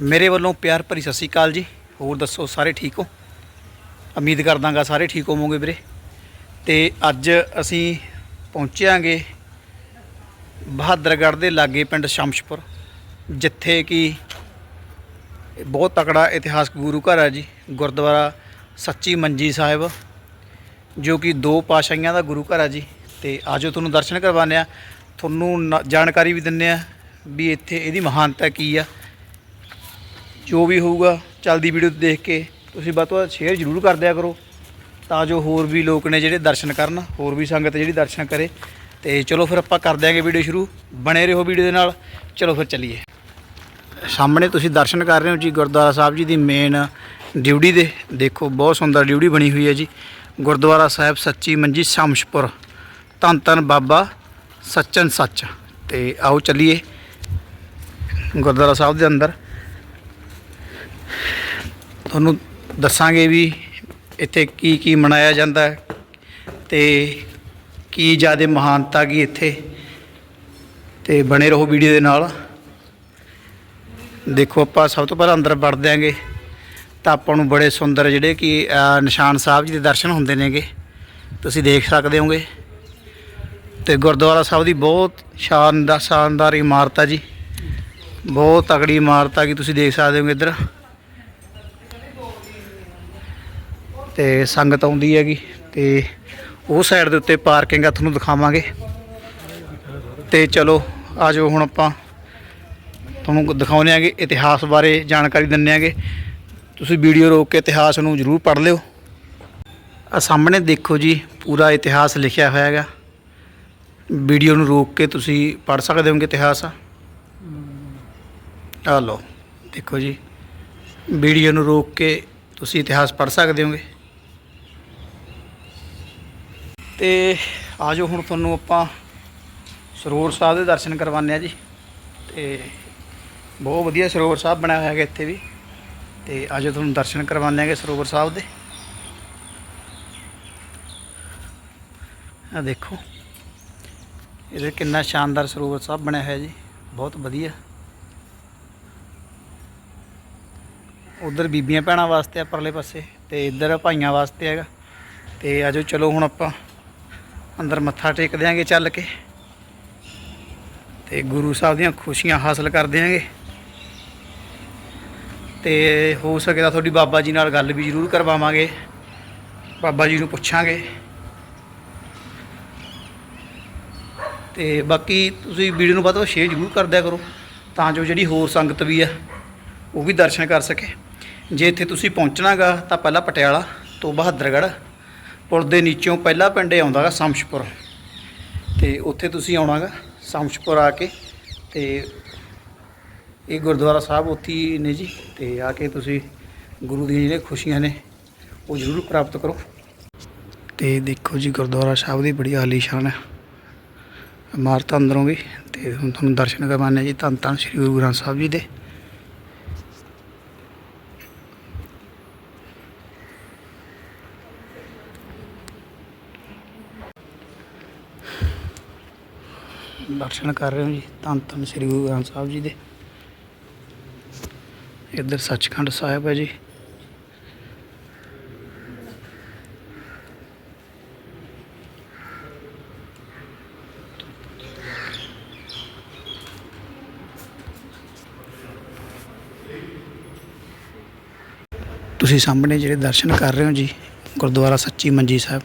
ਮੇਰੇ ਵੱਲੋਂ ਪਿਆਰ ਭਰੀ ਸਤਿ ਸ਼੍ਰੀ ਅਕਾਲ ਜੀ। ਹੋਰ ਦੱਸੋ, ਸਾਰੇ ਠੀਕ ਹੋ? ਉਮੀਦ ਕਰਦਾਗਾ ਸਾਰੇ ਠੀਕ ਹੋਵੋਗੇ ਵੀਰੇ। ਤੇ ਅੱਜ ਅਸੀਂ ਪਹੁੰਚਿਆਂਗੇ ਬਹਾਦਰਗੜ੍ਹ ਦੇ ਲਾਗੇ ਪਿੰਡ ਸ਼ਮਸ਼ਪੁਰ, ਜਿੱਥੇ ਕਿ ਬਹੁਤ ਤਕੜਾ ਇਤਿਹਾਸਕ ਗੁਰੂ ਘਰ ਹੈ ਜੀ, ਗੁਰਦੁਆਰਾ ਸੱਚੀ ਮੰਜੀ ਸਾਹਿਬ, ਜੋ ਕਿ ਦੋ ਪਾਸ਼ਾਈਆਂ ਦਾ ਗੁਰੂ ਘਰ ਹੈ ਜੀ। ਤੇ ਆਜੋ ਤੁਹਾਨੂੰ ਦਰਸ਼ਨ ਕਰਵਾਉਂਦੇ ਆ ਤੁਹਾਨੂੰ ਨ- ਜਾਣਕਾਰੀ ਵੀ ਦਿੰਦੇ ਆ ਵੀ ਇੱਥੇ ਇਹਦੀ ਮਹਾਨਤਾ ਕੀ ਆ। ਜੋ ਵੀ ਹੋਊਗਾ ਚੱਲਦੀ ਵੀਡੀਓ ਦੇਖ ਕੇ ਤੁਸੀਂ ਵੱਧ ਤੋਂ ਵੱਧ ਸ਼ੇਅਰ ਜ਼ਰੂਰ ਕਰ ਦਿਆ ਕਰੋ, ਤਾਂ ਜੋ ਹੋਰ ਵੀ ਲੋਕ ਨੇ ਜਿਹੜੇ ਦਰਸ਼ਨ ਕਰਨ, ਹੋਰ ਵੀ ਸੰਗਤ ਜਿਹੜੀ ਦਰਸ਼ਨ ਕਰੇ। ਤੇ ਚਲੋ ਫਿਰ ਆਪਾਂ ਕਰ ਦਿਆਂਗੇ ਵੀਡੀਓ ਸ਼ੁਰੂ, ਬਣੇ ਰਹੋ ਵੀਡੀਓ ਦੇ ਨਾਲ, ਚਲੋ ਫਿਰ ਚੱਲੀਏ। ਸਾਹਮਣੇ ਤੁਸੀਂ ਦਰਸ਼ਨ ਕਰ ਰਹੇ ਹੋ ਜੀ ਗੁਰਦੁਆਰਾ ਸਾਹਿਬ ਜੀ ਦੀ ਮੇਨ ਡਿਊਟੀ ਦੇ। ਦੇਖੋ ਬਹੁਤ ਸੁੰਦਰ ਡਿਊਟੀ ਬਣੀ ਹੋਈ ਹੈ ਜੀ। ਗੁਰਦੁਆਰਾ ਸਾਹਿਬ ਸੱਚੀ ਮੰਜੀ ਸ਼ਮਸ਼ਪੁਰ, ਧੰਨ ਧੰਨ ਬਾਬਾ ਸੱਚਨ ਸੱਚ। ਤੇ ਆਓ ਚੱਲੀਏ ਗੁਰਦੁਆਰਾ ਸਾਹਿਬ ਦੇ ਅੰਦਰ। ਤੁਹਾਨੂੰ ਦੱਸਾਂਗੇ ਵੀ ਇੱਥੇ ਕੀ ਕੀ ਮਨਾਇਆ ਜਾਂਦਾ ਹੈ ਤੇ ਕੀ ਜ਼ਿਆਦਾ ਮਹਾਨਤਾ ਕੀ ਇੱਥੇ। ਤੇ ਬਣੇ ਰਹੋ ਵੀਡੀਓ ਦੇ ਨਾਲ। ਦੇਖੋ ਆਪਾਂ ਸਭ ਤੋਂ ਪਹਿਲਾਂ ਅੰਦਰ ਵੜ ਦਿਆਂਗੇ। ਤਾਂ ਆਪਾਂ ਨੂੰ ਬੜੇ ਸੁੰਦਰ ਜਿਹੜੇ ਕਿ ਨਿਸ਼ਾਨ ਸਾਹਿਬ ਜੀ ਦੇ ਦਰਸ਼ਨ ਹੁੰਦੇ ਨੇਗੇ। ਤੁਸੀਂ ਦੇਖ ਸਕਦੇ ਹੋਗੇ। ਤੇ ਗੁਰਦੁਆਰਾ ਸਾਹਿਬ ਦੀ ਬਹੁਤ ਸ਼ਾਨਦਾਰ ਸ਼ਾਨਦਾਰ ਇਮਾਰਤ ਆ ਜੀ। ਬਹੁਤ ਤਕੜੀ ਇਮਾਰਤ ਆ ਕਿ ਤੁਸੀਂ ਦੇਖ ਸਕਦੇ ਹੋਗੇ ਇੱਧਰ। ਤੇ ਸੰਗਤ ਆਉਂਦੀ ਹੈਗੀ ਤੇ ਉਹ ਸਾਈਡ ਦੇ ਉੱਤੇ ਪਾਰਕਿੰਗ ਆ, ਤੁਹਾਨੂੰ ਦਿਖਾਵਾਂਗੇ। ਤੇ ਚਲੋ, ਆਜੋ ਹੁਣ ਆਪਾਂ ਤੁਹਾਨੂੰ ਦਿਖਾਉਂਦੇ ਆਂਗੇ ਇਤਿਹਾਸ ਬਾਰੇ ਜਾਣਕਾਰੀ ਦਿੰਦੇ ਆਂਗੇ ਤੁਸੀਂ ਵੀਡੀਓ ਰੋਕ ਕੇ ਇਤਿਹਾਸ ਨੂੰ ਜ਼ਰੂਰ ਪੜ੍ਹ ਲਿਓ। ਆ ਸਾਹਮਣੇ ਦੇਖੋ ਜੀ, ਪੂਰਾ ਇਤਿਹਾਸ ਲਿਖਿਆ ਹੋਇਆ ਹੈਗਾ। ਵੀਡੀਓ ਨੂੰ ਰੋਕ ਕੇ ਤੁਸੀਂ ਪੜ੍ਹ ਸਕਦੇ ਹੋਗੇ ਇਤਿਹਾਸ। ਆ ਲਓ, ਦੇਖੋ ਜੀ। ਵੀਡੀਓ ਨੂੰ ਰੋਕ ਕੇ ਤੁਸੀਂ ਇਤਿਹਾਸ ਪੜ੍ਹ ਸਕਦੇ ਹੋਗੇ ਤੇ ਆਜੋ ਹੁਣ ਤੁਹਾਨੂੰ ਆਪਾਂ ਸਰੋਵਰ ਸਾਹਿਬ ਦੇ ਦਰਸ਼ਨ ਕਰਵਾਉਂਦੇ ਆ ਜੀ। ਤੇ ਬਹੁਤ ਵਧੀਆ ਸਰੋਵਰ ਸਾਹਿਬ ਬਣਿਆ ਹੋਇਆ ਹੈਗਾ ਇੱਥੇ ਵੀ। ਤੇ ਆਜੋ ਤੁਹਾਨੂੰ ਦਰਸ਼ਨ ਕਰਵਾਉਂਦੇ ਆਂਗੇ ਸਰੋਵਰ ਸਾਹਿਬ ਦੇ। ਆ ਦੇਖੋ, ਇਹਦੇ ਕਿੰਨਾ ਸ਼ਾਨਦਾਰ ਸਰੋਵਰ ਸਾਹਿਬ ਬਣਿਆ ਹੋਇਆ ਜੀ। ਬਹੁਤ ਵਧੀਆ। ਉਧਰ ਬੀਬੀਆਂ ਭੈਣਾਂ ਵਾਸਤੇ ਆ ਪਰਲੇ ਪਾਸੇ ਤੇ ਇੱਧਰ ਭਾਈਆਂ ਵਾਸਤੇ ਹੈਗਾ। ਤੇ ਆਜੋ ਚਲੋ ਹੁਣ ਆਪਾਂ ਅੰਦਰ ਮੱਥਾ ਟੇਕ ਦਿਆਂਗੇ ਚੱਲ ਕੇ। ਤੇ ਗੁਰੂ ਸਾਹਿਬ ਦੀਆਂ ਖੁਸ਼ੀਆਂ ਹਾਸਲ ਕਰ ਦਿਆਂਗੇ। ਤੇ ਹੋ ਸਕੇ ਤਾਂ ਤੁਹਾਡੀ ਬਾਬਾ ਜੀ ਨਾਲ ਗੱਲ ਵੀ ਜ਼ਰੂਰ ਕਰਵਾਵਾਂਗੇ। ਬਾਬਾ ਜੀ ਨੂੰ ਪੁੱਛਾਂਗੇ। ਤੇ ਬਾਕੀ ਤੁਸੀਂ ਵੀਡੀਓ ਨੂੰ ਵੱਧ ਤੋਂ ਸ਼ੇਅਰ ਜ਼ਰੂਰ ਕਰ ਦਿਆ ਕਰੋ, ਤਾਂ ਜੋ ਜਿਹੜੀ ਹੋਰ ਸੰਗਤ ਵੀ ਆ, ਉਹ ਵੀ ਦਰਸ਼ਨ ਕਰ ਸਕੇ। ਜੇ ਇੱਥੇ ਤੁਸੀਂ ਪਹੁੰਚਣਾਗਾ ਤਾਂ ਪਹਿਲਾਂ ਪਟਿਆਲਾ ਤੋਂ ਬਹਾਦਰਗੜ੍ਹ ਪੁਲ ਦੇ ਨੀਚੋਂ ਪਹਿਲਾ ਪਿੰਡ ਇਹ ਆਉਂਦਾਗਾ ਸ਼ਮਸ਼ਪੁਰ। ਤੇ ਉੱਥੇ ਤੁਸੀਂ ਆਉਣਾਗਾ ਸ਼ਮਸ਼ਪੁਰ ਆ ਕੇ ਤੇ ਇਹ ਗੁਰਦੁਆਰਾ ਸਾਹਿਬ ਉੱਥੇ ਹੀ ਨੇ ਜੀ। ਤੇ ਆ ਕੇ ਤੁਸੀਂ ਗੁਰੂ ਦੀਆਂ ਜਿਹੜੀਆਂ ਖੁਸ਼ੀਆਂ ਨੇ ਉਹ ਜ਼ਰੂਰ ਪ੍ਰਾਪਤ ਕਰੋ। ਤੇ ਦੇਖੋ ਜੀ ਗੁਰਦੁਆਰਾ ਸਾਹਿਬ ਦੀ ਬੜੀ ਆਲੀਸ਼ਾਨ ਹੈ। ਇਮਾਰਤ ਅੰਦਰੋਂ ਵੀ ਤੇ ਹੁਣ ਤੁਹਾਨੂੰ ਦਰਸ਼ਨ ਕਰਵਾਉਂਦੇ ਜੀ। ਧੰਨ ਧੰਨ ਸ੍ਰੀ ਗੁਰੂ ਗ੍ਰੰਥ ਸਾਹਿਬ ਜੀ ਦੇ। ਦਰਸ਼ਨ ਕਰ ਰਹੇ ਹੋ ਜੀ, ਧੰਨ ਧੰਨ ਸ੍ਰੀ ਗੁਰੂ ਗ੍ਰੰਥ ਸਾਹਿਬ ਜੀ ਦੇ। ਇੱਧਰ ਸੱਚਖੰਡ ਸਾਹਿਬ ਹੈ ਜੀ। ਤੁਸੀਂ ਸਾਹਮਣੇ ਜਿਹੜੇ ਦਰਸ਼ਨ ਕਰ ਰਹੇ ਹੋ ਜੀ, ਗੁਰਦੁਆਰਾ ਸੱਚੀ ਮੰਜੀ ਸਾਹਿਬ,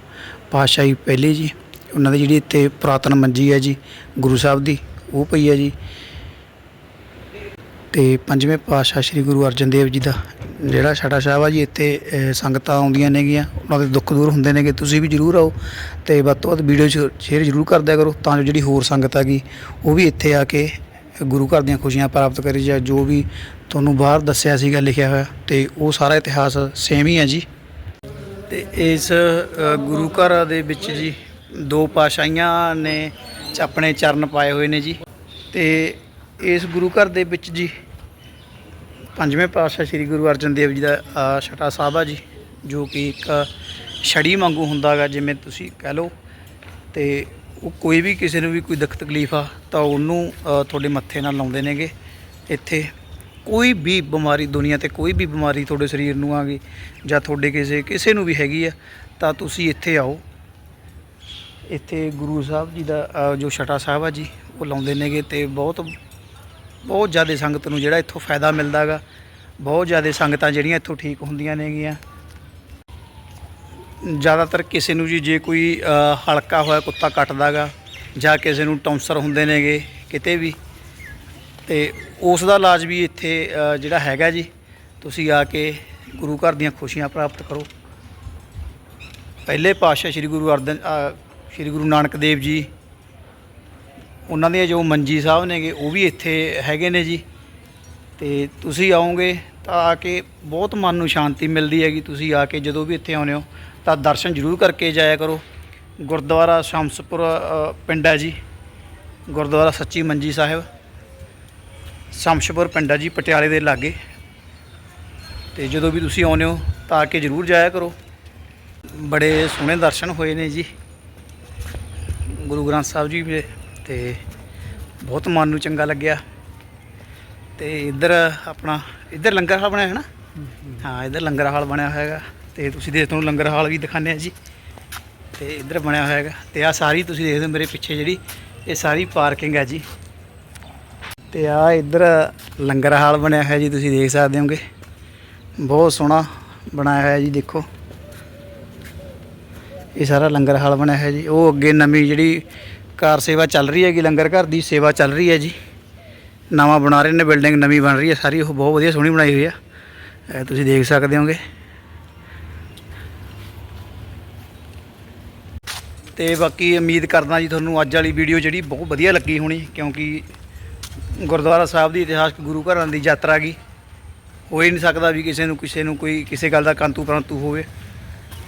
ਪਾਤਸ਼ਾਹੀ ਪਹਿਲੇ ਜੀ। ਉਹਨਾਂ ਦੀ ਜਿਹੜੀ ਇੱਥੇ ਪੁਰਾਤਨ ਮੰਜੀ ਹੈ ਜੀ, ਗੁਰੂ ਸਾਹਿਬ ਦੀ, ਉਹ ਪਈ ਹੈ ਜੀ। ਤੇ ਪੰਜਵੇਂ ਪਾਤਸ਼ਾਹ ਸ੍ਰੀ ਗੁਰੂ ਅਰਜਨ ਦੇਵ ਜੀ ਦਾ ਜਿਹੜਾ ਛੜਾ ਸਾਹਿਬ ਆ ਜੀ, ਇੱਥੇ ਸੰਗਤਾਂ ਆਉਂਦੀਆਂ ਨੇਗੀਆਂ, ਉਹਨਾਂ ਦੇ ਦੁੱਖ ਦੂਰ ਹੁੰਦੇ ਨੇਗੇ, ਤੁਸੀਂ ਵੀ ਜਰੂਰ ਆਓ ਤੇ ਵੱਧ ਤੋਂ ਵੱਧ ਵੀਡੀਓ ਸ਼ੇਅਰ ਜਰੂਰ ਕਰਦਿਆ ਕਰੋ, ਤਾਂ ਜੋ ਜਿਹੜੀ ਹੋਰ ਸੰਗਤ ਹੈਗੀ ਉਹ ਵੀ ਇੱਥੇ ਆ ਕੇ ਗੁਰੂ ਘਰ ਦੀਆਂ ਖੁਸ਼ੀਆਂ ਪ੍ਰਾਪਤ ਕਰੀ ਜਾਂ ਜੋ ਵੀ ਤੁਹਾਨੂੰ ਬਾਹਰ ਦੱਸਿਆ ਸੀਗਾ, ਲਿਖਿਆ ਹੋਇਆ, ਤੇ ਉਹ ਸਾਰਾ ਇਤਿਹਾਸ ਸੇਮ ਹੀ ਹੈ ਜੀ। ਤੇ ਇਸ ਗੁਰੂ ਘਰ ਦੇ ਵਿੱਚ ਜੀ ਦੋ ਪਾਸ਼ਾਈਆਂ ਨੇ ਆਪਣੇ ਚਰਨ ਪਾਏ ਹੋਏ ਨੇ ਜੀ। ਤੇ ਇਸ ਗੁਰੂ ਘਰ ਦੇ ਵਿੱਚ ਜੀ ਪੰਜਵੇਂ ਪਾਤਸ਼ਾਹ ਸ੍ਰੀ ਗੁਰੂ ਅਰਜਨ ਦੇਵ ਜੀ ਦਾ ਛਟਾ ਸਾਹਿਬ ਆ ਜੀ, ਜੋ ਕਿ ਇੱਕ ਛੜੀ ਵਾਂਗੂ ਹੁੰਦਾਗਾ ਜਿਵੇਂ ਤੁਸੀਂ ਕਹਿ ਲਓ। ਤੇ ਉਹ ਕੋਈ ਵੀ ਕਿਸੇ ਨੂੰ ਵੀ ਕੋਈ ਦਿੱਕਤ ਤਕਲੀਫ ਆ, ਤਾਂ ਉਹਨੂੰ ਤੁਹਾਡੇ ਮੱਥੇ ਨਾਲ ਲਾਉਂਦੇ ਨੇਗੇ। ਇੱਥੇ ਕੋਈ ਵੀ ਬਿਮਾਰੀ ਦੁਨੀਆ ਤੇ ਕੋਈ ਵੀ ਬਿਮਾਰੀ ਤੁਹਾਡੇ ਸਰੀਰ ਨੂੰ ਆ ਗਈ ਜਾਂ ਤੁਹਾਡੇ ਕਿਸੇ ਕਿਸੇ ਨੂੰ ਵੀ ਹੈਗੀ ਆ, ਤਾਂ ਤੁਸੀਂ ਇੱਥੇ ਆਓ। ਇੱਥੇ ਗੁਰੂ ਸਾਹਿਬ ਜੀ ਦਾ ਅ, ਜੋ ਛਟਾ ਸਾਹਿਬ ਆ ਜੀ ਉਹ ਲਾਉਂਦੇ ਨੇਗੇ ਤੇ ਬਹੁਤ ਬਹੁਤ ਜ਼ਿਆਦਾ ਸੰਗਤ ਨੂੰ ਜਿਹੜਾ ਇੱਥੋਂ ਫਾਇਦਾ ਮਿਲਦਾ ਗਾ। ਬਹੁਤ ਜ਼ਿਆਦਾ ਸੰਗਤਾਂ ਜਿਹੜੀਆਂ ਇੱਥੋਂ ਠੀਕ ਹੁੰਦੀਆਂ ਨੇਗੀਆਂ। ਜ਼ਿਆਦਾਤਰ ਕਿਸੇ ਨੂੰ ਜੀ ਜੇ ਕੋਈ ਅ, ਹਲਕਾ ਹੋਇਆ ਕੁੱਤਾ ਕੱਟਦਾਗਾ ਜਾਂ ਕਿਸੇ ਨੂੰ ਟੌਂਸਰ ਹੁੰਦੇ ਨੇਗੇ ਕਿਤੇ ਵੀ ਤੇ ਉਸ ਦਾ ਇਲਾਜ ਵੀ ਇੱਥੇ ਅ, ਜਿਹੜਾ ਹੈਗਾ ਜੀ ਤੁਸੀਂ ਆ ਕੇ ਗੁਰੂ ਘਰ ਦੀਆਂ ਖੁਸ਼ੀਆਂ ਪ੍ਰਾਪਤ ਕਰੋ। ਪਹਿਲੇ ਪਾਤਸ਼ਾਹ ਸ੍ਰੀ ਗੁਰੂ ਅਰਜਨ ਅ, ਸ੍ਰੀ ਗੁਰੂ ਨਾਨਕ ਦੇਵ ਜੀ, ਉਹਨਾਂ ਦੇ ਜੋ ਮੰਜੀ ਸਾਹਿਬ ਨੇਗੇ, ਉਹ ਵੀ ਇੱਥੇ ਹੈਗੇ ਨੇ ਜੀ। ਤੇ ਤੁਸੀਂ ਆਓਗੇ ਤਾਂ ਆ ਕੇ ਬਹੁਤ ਮਨ ਨੂੰ ਸ਼ਾਂਤੀ ਮਿਲਦੀ ਹੈਗੀ। ਤੁਸੀਂ ਆ ਕੇ ਜਦੋਂ ਵੀ ਇੱਥੇ ਆਉਂਦੇ ਹੋ, ਤਾਂ ਦਰਸ਼ਨ ਜ਼ਰੂਰ ਕਰਕੇ ਜਾਇਆ ਕਰੋ। ਗੁਰਦੁਆਰਾ ਸ਼ਮਸਪੁਰ ਪਿੰਡ ਹੈ ਜੀ। ਗੁਰਦੁਆਰਾ ਸੱਚੀ ਮੰਜੀ ਸਾਹਿਬ। ਸ਼ਮਸ਼ਪੁਰ ਪਿੰਡ ਹੈ ਜੀ, ਪਟਿਆਲੇ ਦੇ ਲਾਗੇ। ਤੇ ਜਦੋਂ ਵੀ ਤੁਸੀਂ ਆਉਂਦੇ ਹੋ, ਤਾਂ ਆ ਕੇ ਜ਼ਰੂਰ ਜਾਇਆ ਕਰੋ। ਬੜੇ ਸੋਹਣੇ ਦਰਸ਼ਨ ਹੋਏ ਨੇ ਜੀ। ਗੁਰੂ ਗ੍ਰੰਥ ਸਾਹਿਬ ਜੀ ਦੇ ਤੇ ਬਹੁਤ ਮਨ ਨੂੰ ਚੰਗਾ ਲੱਗਿਆ। ਤੇ ਇੱਧਰ ਆਪਣਾ, ਇੱਧਰ ਲੰਗਰ ਹਾਲ ਬਣਿਆ ਹੈ ਨਾ? ਹਾਂ, ਇੱਧਰ ਲੰਗਰ ਹਾਲ ਬਣਿਆ ਹੋਇਆ ਹੈਗਾ ਤੇ ਤੁਸੀਂ ਦੇਖ ਤੁਹਾਨੂੰ ਲੰਗਰ ਹਾਲ ਵੀ ਦਿਖਾਉਂਦੇ ਆ ਜੀ। ਤੇ ਇੱਧਰ ਬਣਿਆ ਹੋਇਆ ਹੈਗਾ ਤੇ ਆ ਸਾਰੀ ਤੁਸੀਂ ਦੇਖਦੇ ਹੋ ਮੇਰੇ ਪਿੱਛੇ ਜਿਹੜੀ, ਇਹ ਸਾਰੀ ਪਾਰਕਿੰਗ ਹੈ ਜੀ। ਤੇ ਆ ਇੱਧਰ ਲੰਗਰ ਹਾਲ ਬਣਿਆ ਹੋਇਆ ਜੀ, ਤੁਸੀਂ ਦੇਖ ਸਕਦੇ ਹੋਗੇ। ਬਹੁਤ ਸੋਹਣਾ ਬਣਾਇਆ ਹੋਇਆ ਜੀ, ਦੇਖੋ। ਇਹ ਸਾਰਾ ਲੰਗਰ ਹਾਲ ਬਣਿਆ ਹੈ ਜੀ। ਉਹ ਅੱਗੇ ਨਵੀਂ ਜਿਹੜੀ ਕਾਰ ਸੇਵਾ ਚੱਲ ਰਹੀ ਹੈਗੀ ਲੰਗਰ ਘਰ ਦੀ, ਸੇਵਾ ਚੱਲ ਰਹੀ ਹੈ ਜੀ। ਨਵਾਂ ਬਣਾ ਰਹੇ ਨੇ, ਬਿਲਡਿੰਗ ਨਵੀਂ ਬਣ ਰਹੀ ਹੈ, ਸਾਰੀ ਉਹ ਬਹੁਤ ਵਧੀਆ ਸੋਹਣੀ ਬਣਾਈ ਹੋਈ ਆ। ਤੁਸੀਂ ਦੇਖ ਸਕਦੇ ਹੋਗੇ। ਤੇ ਬਾਕੀ ਉਮੀਦ ਕਰਦਾ ਜੀ ਤੁਹਾਨੂੰ ਅੱਜ ਵਾਲੀ ਵੀਡੀਓ ਜਿਹੜੀ ਬਹੁਤ ਵਧੀਆ ਲੱਗੀ ਹੋਣੀ, ਕਿਉਂਕਿ ਗੁਰਦੁਆਰਾ ਸਾਹਿਬ ਦੀ ਇਤਿਹਾਸਕ ਗੁਰੂ ਘਰਾਂ ਦੀ ਯਾਤਰਾ ਗਈ ਹੋ ਹੀ ਨਹੀਂ ਸਕਦਾ ਵੀ ਕਿਸੇ ਨੂੰ ਕਿਸੇ ਨੂੰ ਕੋਈ, ਕਿਸੇ ਗੱਲ ਦਾ ਕੰਤੂ ਪਰੰਤੂ ਹੋਵੇ।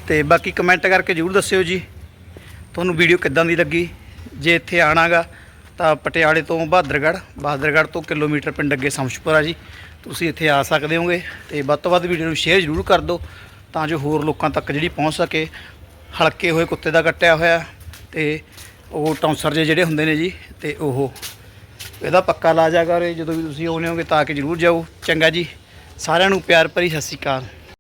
ਤੇ ਬਾਕੀ ਕਮੈਂਟ ਕਰਕੇ ਜਰੂਰ ਦੱਸਿਓ ਜੀ। ਤੁਹਾਨੂੰ ਵੀਡੀਓ ਕਿੱਦਾਂ ਦੀ ਲੱਗੀ? ਜੇ ਇੱਥੇ ਆਣਾਗਾ ਤਾਂ ਪਟਿਆਲੇ ਤੋਂ ਬਹਾਦਰਗੜ੍ਹ ਬਹਾਦਰਗੜ੍ਹ ਤੋਂ ਕਿਲੋਮੀਟਰ ਪਿੰਡ ਅੱਗੇ ਸ਼ਮਸ਼ਪੁਰਾ ਜੀ। ਤੁਸੀਂ ਇੱਥੇ ਆ ਸਕਦੇ ਹੋਗੇ ਤੇ ਵੱਧ ਤੋਂ ਵੱਧ ਵੀਡੀਓ ਨੂੰ ਸ਼ੇਅਰ ਜ਼ਰੂਰ ਕਰ ਦਿਓ ਤਾਂ ਜੋ ਹੋਰ ਲੋਕਾਂ ਤੱਕ ਜਿਹੜੀ ਪਹੁੰਚ ਸਕੇ। ਹਲਕੇ ਹੋਏ ਕੁੱਤੇ ਦਾ ਕੱਟਿਆ ਹੋਇਆ ਤੇ ਉਹ ਟੌਂਸਰ ਜੇ ਜਿਹੜੇ ਹੁੰਦੇ ਨੇ ਜੀ ਤੇ ਉਹ ਇਹਦਾ ਪੱਕਾ ਇਲਾਜ ਆ ਕਰੇ ਜਦੋਂ ਵੀ ਤੁਸੀਂ ਆਉਂਦੇ ਹੋਗੇ ਤਾਂ ਕਿ ਜ਼ਰੂਰ ਜਾਓ। ਚੰਗਾ ਜੀ। ਸਾਰਿਆਂ ਨੂੰ ਪਿਆਰ ਭਰੀ ਸਤਿ ਸ਼੍ਰੀ ਅਕਾਲ।